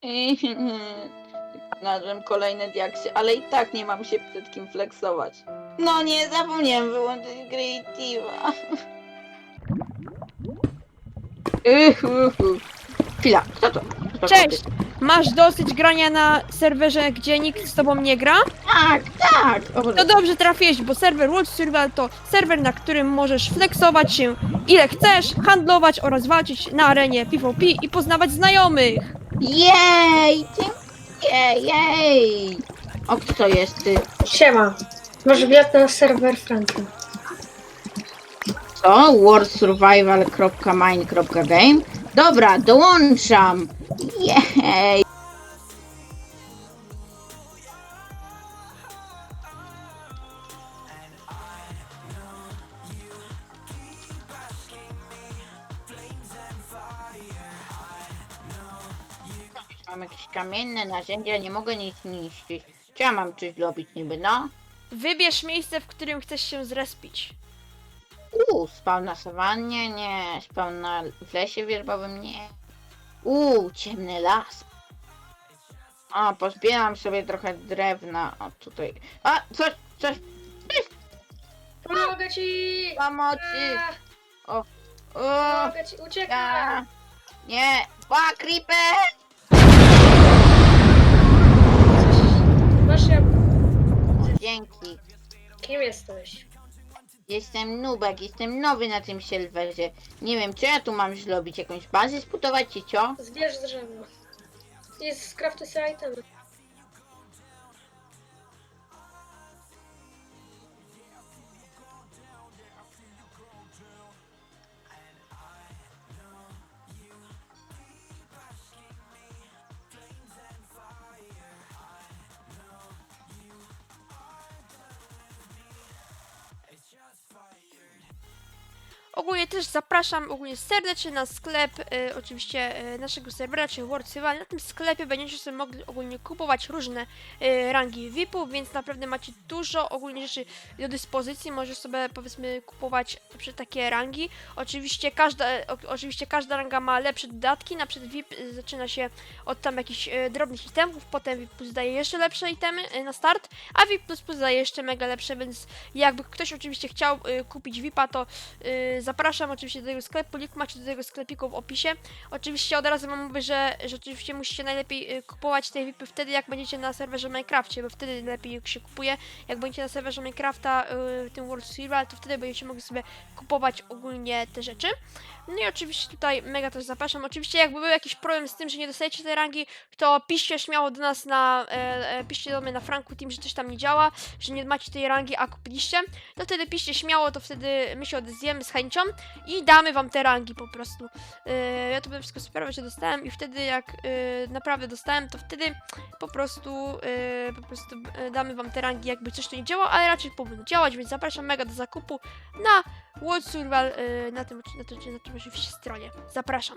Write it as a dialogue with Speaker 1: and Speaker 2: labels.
Speaker 1: Znalazłem kolejne diaksy, ale i tak nie mam się przed kim flexować. No nie, zapomniałem wyłączyć Creative'a. Uhuhu. Chwila, kto to? Kto to
Speaker 2: Cześć! Masz dosyć grania na serwerze, gdzie nikt z tobą nie gra?
Speaker 1: Tak, tak! O, Boże.
Speaker 2: To dobrze trafiłeś, bo serwer World Survival to serwer, na którym możesz flexować się ile chcesz, handlować oraz walczyć na arenie PvP i poznawać znajomych.
Speaker 1: Jej! Dziękuję, jej! O, kto to jest ty?
Speaker 3: Siema. Masz bilet na serwer Franka.
Speaker 1: Co? worldsurvival.mine.game? Dobra, dołączam! Jej! Mam jakieś kamienne narzędzia, nie mogę nic niszczyć. Czy ja mam coś zrobić niby, no?
Speaker 2: Wybierz miejsce, w którym chcesz się zrespić.
Speaker 1: Uuu, spał na sawannie? Nie. Spał na w lesie wierzbowym? Nie. Uuu, ciemny las. O, pozbieram sobie trochę drewna. O, tutaj. A, coś, coś,
Speaker 3: Pomogę ci!
Speaker 1: pomocy.
Speaker 3: A,
Speaker 1: O, o,
Speaker 3: Pomogę ci, uciekaj!
Speaker 1: Nie. Ba, creeper!
Speaker 3: Masz jak...
Speaker 1: Dzięki.
Speaker 3: Kim jesteś?
Speaker 1: Jestem nubek, jestem nowy na tym serwerze. Nie wiem, co ja tu mam zrobić? Jakąś bazę sputować, czy co?
Speaker 3: Zbierz drzewo. I skraftuj sobie itemy.
Speaker 2: Ogólnie też zapraszam ogólnie serdecznie na sklep, e, oczywiście e, naszego serwera, czyli World Survival. Na tym sklepie będziecie sobie mogli ogólnie kupować różne e, rangi VIP-ów, więc naprawdę macie dużo ogólnie rzeczy do dyspozycji. Możesz sobie powiedzmy kupować przy takie rangi. Oczywiście każda, o, oczywiście każda ranga ma lepsze dodatki, na przykład VIP zaczyna się od tam jakichś e, drobnych itemów, potem VIP Plus daje jeszcze lepsze itemy e, na start, a VIP Plus Plus daje jeszcze mega lepsze, więc jakby ktoś oczywiście chciał e, kupić VIPa, to Yy, zapraszam oczywiście do tego sklepu, link macie do tego sklepiku w opisie. Oczywiście od razu wam mówię, że, że oczywiście musicie najlepiej yy, kupować te VIPy wtedy, jak będziecie na serwerze Minecrafcie, bo wtedy lepiej się kupuje. Jak będziecie na serwerze Minecrafta, yy, tym World Survival, to wtedy będziecie mogli sobie kupować ogólnie te rzeczy. No i oczywiście tutaj mega też zapraszam. Oczywiście jakby był jakiś problem z tym, że nie dostajecie tej rangi, to piszcie śmiało do nas na, e, e, piszcie do mnie na Franku Team, że coś tam nie działa, że nie macie tej rangi, a kupiliście. To wtedy piszcie śmiało, to wtedy my się odezwiemy z chęcią i damy wam te rangi po prostu. E, ja to będę wszystko sprawiać, że dostałem i wtedy jak e, naprawdę dostałem, to wtedy po prostu e, po prostu e, damy wam te rangi, jakby coś tu nie działa, ale raczej powinno działać, więc zapraszam mega do zakupu na World Survival e, na tym, na tym, na tym oczywiście stronie. Zapraszam.